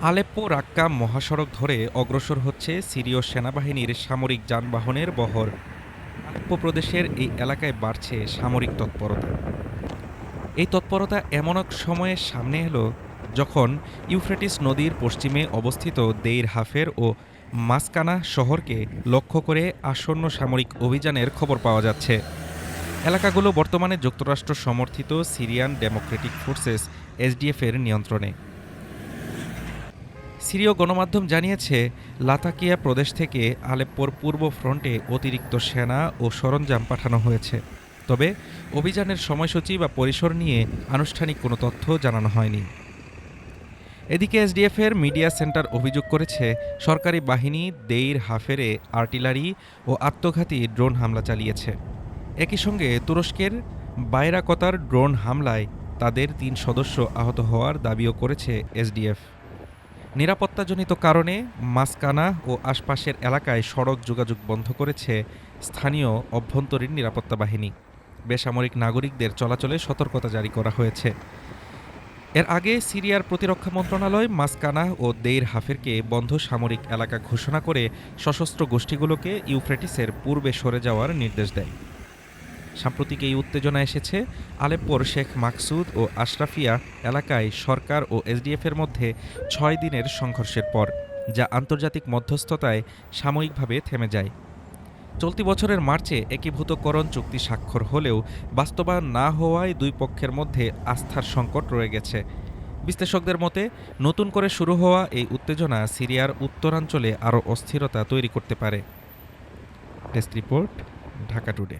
Aleppo রাক্কা মহাসড়ক ধরে অগ্রসর হচ্ছে সিরীয় সেনাবাহিনীর সামরিক যানবাহনের বহর। আলেপ্পো প্রদেশের এই এলাকায় বাড়ছে সামরিক তৎপরতা। এই তৎপরতা এমন এক সময়ে সামনে এলো যখন ইউফ্রেটিস নদীর পশ্চিমে অবস্থিত দেইর হাফের ও মাসকানা শহরকে লক্ষ্য করে আসন্ন সামরিক অভিযানের খবর পাওয়া যাচ্ছে। এলাকাগুলো বর্তমানে যুক্তরাষ্ট্র সমর্থিত সিরিয়ান ডেমোক্রেটিক ফোর্সেস এসডিএফের নিয়ন্ত্রণে। সিরীয় গণমাধ্যম জানিয়েছে, লাতাকিয়া প্রদেশ থেকে আলেপ্পোর পূর্ব ফ্রন্টে অতিরিক্ত সেনা ও সরঞ্জাম পাঠানো হয়েছে। তবে অভিযানের সময়সূচি বা পরিসর নিয়ে আনুষ্ঠানিক কোনো তথ্য জানানো হয়নি। এদিকে এসডিএফের মিডিয়া সেন্টার অভিযোগ করেছে, সরকারি বাহিনী দেইর হাফেরে আর্টিলারি ও আত্মঘাতী ড্রোন হামলা চালিয়েছে। একই সঙ্গে তুরস্কের বাইরাকতার ড্রোন হামলায় তাদের তিন সদস্য আহত হওয়ার দাবিও করেছে এসডিএফ। নিরাপত্তাজনিত কারণে মাসকানা ও আশপাশের এলাকায় সড়ক যোগাযোগ বন্ধ করেছে স্থানীয় অভ্যন্তরীণ নিরাপত্তা বাহিনী। বেসামরিক নাগরিকদের চলাচলে সতর্কতা জারি করা হয়েছে। এর আগে সিরিয়ার প্রতিরক্ষা মন্ত্রণালয় মাসকানা ও দেইর হাফেরকে বন্ধ সামরিক এলাকা ঘোষণা করে সশস্ত্র গোষ্ঠীগুলোকে ইউফ্রেটিসের পূর্বে সরে যাওয়ার নির্দেশ দেয়। সাম্প্রতিক এই উত্তেজনা এসেছে, আলেপ্পোর শেখ মাকসুদ ও আশরাফিয়া এলাকায় সরকার ও এসডিএফের মধ্যে ছয় দিনের সংঘর্ষের পর, যা আন্তর্জাতিক মধ্যস্থতায় সাময়িকভাবে থেমে যায়। চলতি বছরের মার্চে একীভূতকরণ চুক্তি স্বাক্ষর হলেও বাস্তবায়ন না হওয়ায় দুই পক্ষের মধ্যে আস্থার সংকট রয়ে গেছে। বিশ্লেষকদের মতে, নতুন করে শুরু হওয়া এই উত্তেজনা সিরিয়ার উত্তরাঞ্চলে আরও অস্থিরতা তৈরি করতে পারে। Test report, Dhaka today.